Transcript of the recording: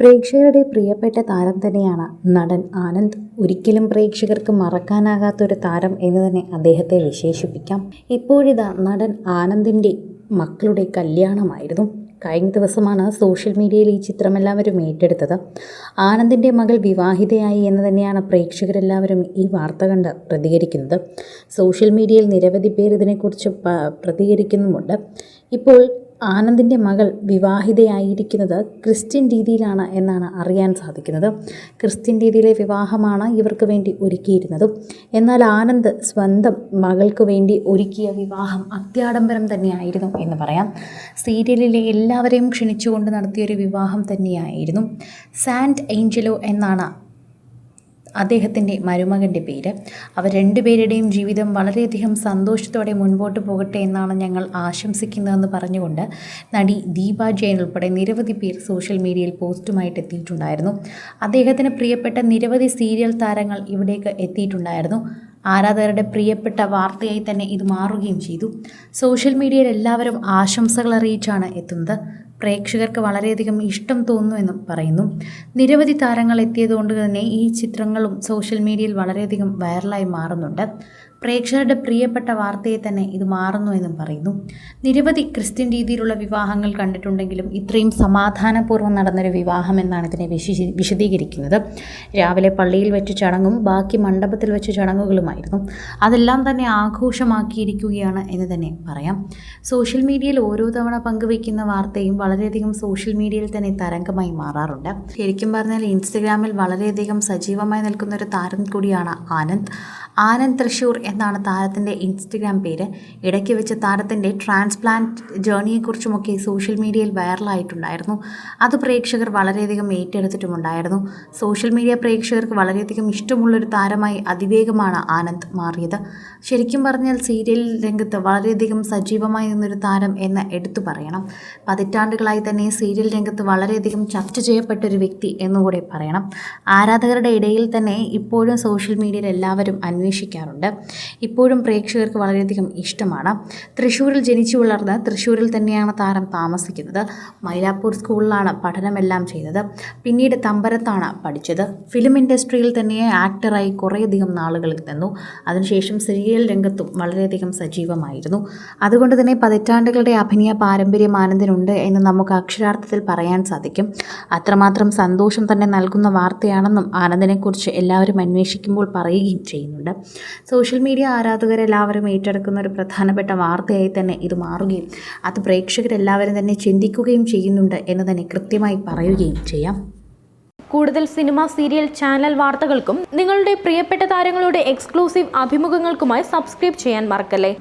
പ്രേക്ഷകരുടെ പ്രിയപ്പെട്ട താരം തന്നെയാണ് നടൻ ആനന്ദ്. ഒരിക്കലും പ്രേക്ഷകർക്ക് മറക്കാനാകാത്തൊരു താരം എന്ന് തന്നെ അദ്ദേഹത്തെ വിശേഷിപ്പിക്കാം. ഇപ്പോഴിതാ നടൻ ആനന്ദിന്റെ മക്കളുടെ കല്യാണമായിരുന്നു. കഴിഞ്ഞ ദിവസമാണ് സോഷ്യൽ മീഡിയയിൽ ഈ ചിത്രം എല്ലാവരും ഏറ്റെടുത്തത്. ആനന്ദിന്റെ മകൾ വിവാഹിതയായി എന്ന് തന്നെയാണ് പ്രേക്ഷകരെല്ലാവരും ഈ വാർത്ത കണ്ട് പ്രതികരിക്കുന്നത്. സോഷ്യൽ മീഡിയയിൽ നിരവധി പേർ ഇതിനെക്കുറിച്ച് പ്രതികരിക്കുന്നുമുണ്ട്. ഇപ്പോൾ ആനന്ദിന്റെ മകൾ വിവാഹിതയായിരിക്കുന്നത് ക്രിസ്ത്യൻ രീതിയിലാണ് എന്നാണ് അറിയാൻ സാധിക്കുന്നത്. ക്രിസ്ത്യൻ രീതിയിലെ വിവാഹമാണ് ഇവർക്ക് വേണ്ടി ഒരുക്കിയിരുന്നത്. എന്നാൽ ആനന്ദ് സ്വന്തം മകൾക്ക് വേണ്ടി ഒരുക്കിയ വിവാഹം അത്യാഡംബരം തന്നെയായിരുന്നു എന്ന് പറയാം. സീരിയലിലെ എല്ലാവരെയും ക്ഷണിച്ചുകൊണ്ട് നടത്തിയൊരു വിവാഹം തന്നെയായിരുന്നു. സാൻഡ് ഏഞ്ചലോ എന്നാണ് അദ്ദേഹത്തിന്റെ മരുമകന്റെ പേര്. അവർ രണ്ടുപേരുടെയും ജീവിതം വളരെയധികം സന്തോഷത്തോടെ മുൻപോട്ട് പോകട്ടെ എന്നാണ് ഞങ്ങൾ ആശംസിക്കുന്നതെന്ന് പറഞ്ഞുകൊണ്ട് നടി ദീപ ജയൻ ഉൾപ്പെടെ നിരവധി പേർ സോഷ്യൽ മീഡിയയിൽ പോസ്റ്റുമായിട്ട് എത്തിയിട്ടുണ്ടായിരുന്നു. അദ്ദേഹത്തിന് പ്രിയപ്പെട്ട നിരവധി സീരിയൽ താരങ്ങൾ ഇവിടേക്ക് എത്തിയിട്ടുണ്ടായിരുന്നു. ആരാധകരുടെ പ്രിയപ്പെട്ട വാർത്തയായി തന്നെ ഇത് മാറുകയും ചെയ്തു. സോഷ്യൽ മീഡിയയിൽ എല്ലാവരും ആശംസകൾ അറിയിച്ചാണ് എത്തുന്നത്. പ്രേക്ഷകർക്ക് വളരെയധികം ഇഷ്ടം തോന്നുന്നുവെന്നും പറയുന്നു. നിരവധി താരങ്ങൾ എത്തിയതുകൊണ്ട് തന്നെ ഈ ചിത്രങ്ങളും സോഷ്യൽ മീഡിയയിൽ വളരെയധികം വൈറലായി മാറുന്നുണ്ട്. പ്രേക്ഷകരുടെ പ്രിയപ്പെട്ട വാർത്തയെ തന്നെ ഇത് മാറുന്നു എന്നും പറയുന്നു. നിരവധി ക്രിസ്ത്യൻ രീതിയിലുള്ള വിവാഹങ്ങൾ കണ്ടിട്ടുണ്ടെങ്കിലും ഇത്രയും സമാധാനപൂർവം നടന്നൊരു വിവാഹം എന്നാണ് ഇതിനെ വിശി വിശദീകരിക്കുന്നത്. രാവിലെ പള്ളിയിൽ വെച്ച് ചടങ്ങും ബാക്കി മണ്ഡപത്തിൽ വെച്ച് ചടങ്ങുകളുമായിരുന്നു. അതെല്ലാം തന്നെ ആഘോഷമാക്കിയിരിക്കുകയാണ് എന്ന് തന്നെ പറയാം. സോഷ്യൽ മീഡിയയിൽ ഓരോ തവണ പങ്കുവയ്ക്കുന്ന വാർത്തയും വളരെയധികം സോഷ്യൽ മീഡിയയിൽ തന്നെ തരംഗമായി മാറാറുണ്ട്. ശരിക്കും പറഞ്ഞാൽ ഇൻസ്റ്റഗ്രാമിൽ വളരെയധികം സജീവമായി നിൽക്കുന്ന ഒരു താരം കൂടിയാണ് ആനന്ദ്. ആനന്ദ് തൃശ്ശൂർ എന്നാണ് താരത്തിന്റെ ഇൻസ്റ്റഗ്രാം പേര്. ഇടയ്ക്ക് വെച്ച് താരത്തിന്റെ ട്രാൻസ്പ്ലാന്റ് ജേണിയെക്കുറിച്ചുമൊക്കെ സോഷ്യൽ മീഡിയയിൽ വൈറലായിട്ടുണ്ടായിരുന്നു. അത് പ്രേക്ഷകർ വളരെയധികം ഏറ്റെടുത്തിട്ടുമുണ്ടായിരുന്നു. സോഷ്യൽ മീഡിയ പ്രേക്ഷകർക്ക് വളരെയധികം ഇഷ്ടമുള്ളൊരു താരമായി അതിവേഗമാണ് ആനന്ദ് മാറിയത്. ശരിക്കും പറഞ്ഞാൽ സീരിയൽ രംഗത്ത് വളരെയധികം സജീവമായി നിന്നൊരു താരം എന്ന് എടുത്തു പറയണം. പതിറ്റാണ്ടുകളായി തന്നെ സീരിയൽ രംഗത്ത് വളരെയധികം ചർച്ച ചെയ്യപ്പെട്ട ഒരു വ്യക്തി എന്നുകൂടെ പറയണം. ആരാധകരുടെ ഇടയിൽ തന്നെ ഇപ്പോഴും സോഷ്യൽ മീഡിയയിൽ എല്ലാവരും അന്വേഷിക്കാറുണ്ട്. ഇപ്പോഴും പ്രേക്ഷകർക്ക് വളരെയധികം ഇഷ്ടമാണ്. തൃശ്ശൂരിൽ ജനിച്ചു വളർന്ന് തൃശ്ശൂരിൽ തന്നെയാണ് താരം താമസിക്കുന്നത്. മൈലാപ്പൂർ സ്കൂളിലാണ് പഠനമെല്ലാം ചെയ്തത്. പിന്നീട് തമ്പരത്താണ് പഠിച്ചത്. ഫിലിം ഇൻഡസ്ട്രിയിൽ തന്നെ ആക്ടറായി കുറേയധികം നാളുകൾ നിന്നു. അതിനുശേഷം സീരിയൽ രംഗത്തും വളരെയധികം സജീവമായിരുന്നു. അതുകൊണ്ട് തന്നെ പതിറ്റാണ്ടുകളുടെ അഭിനയ പാരമ്പര്യം ആനന്ദിനുണ്ട് എന്ന് നമുക്ക് അക്ഷരാർത്ഥത്തിൽ പറയാൻ സാധിക്കും. അത്രമാത്രം സന്തോഷം തന്നെ നൽകുന്ന വാർത്തയാണെന്നും ആനന്ദിനെക്കുറിച്ച് എല്ലാവരും അന്വേഷിക്കുമ്പോൾ പറയുകയും ചെയ്യുന്നുണ്ട്. സോഷ്യൽ മീഡിയ ആരാധകരെല്ലാവരും ഏറ്റെടുക്കുന്ന ഒരു പ്രധാനപ്പെട്ട വാർത്തയായി തന്നെ ഇത് മാറുകയും അത് പ്രേക്ഷകരെല്ലാവരും തന്നെ ചിന്തിക്കുകയും ചെയ്യുന്നുണ്ട് എന്ന് തന്നെ കൃത്യമായി പറയുകയും ചെയ്യാം. കൂടുതൽ സിനിമ സീരിയൽ ചാനൽ വാർത്തകൾക്കും നിങ്ങളുടെ പ്രിയപ്പെട്ട താരങ്ങളുടെ എക്സ്ക്ലൂസീവ് അഭിമുഖങ്ങൾക്കുമായി സബ്സ്ക്രൈബ് ചെയ്യാൻ മറക്കല്ലേ?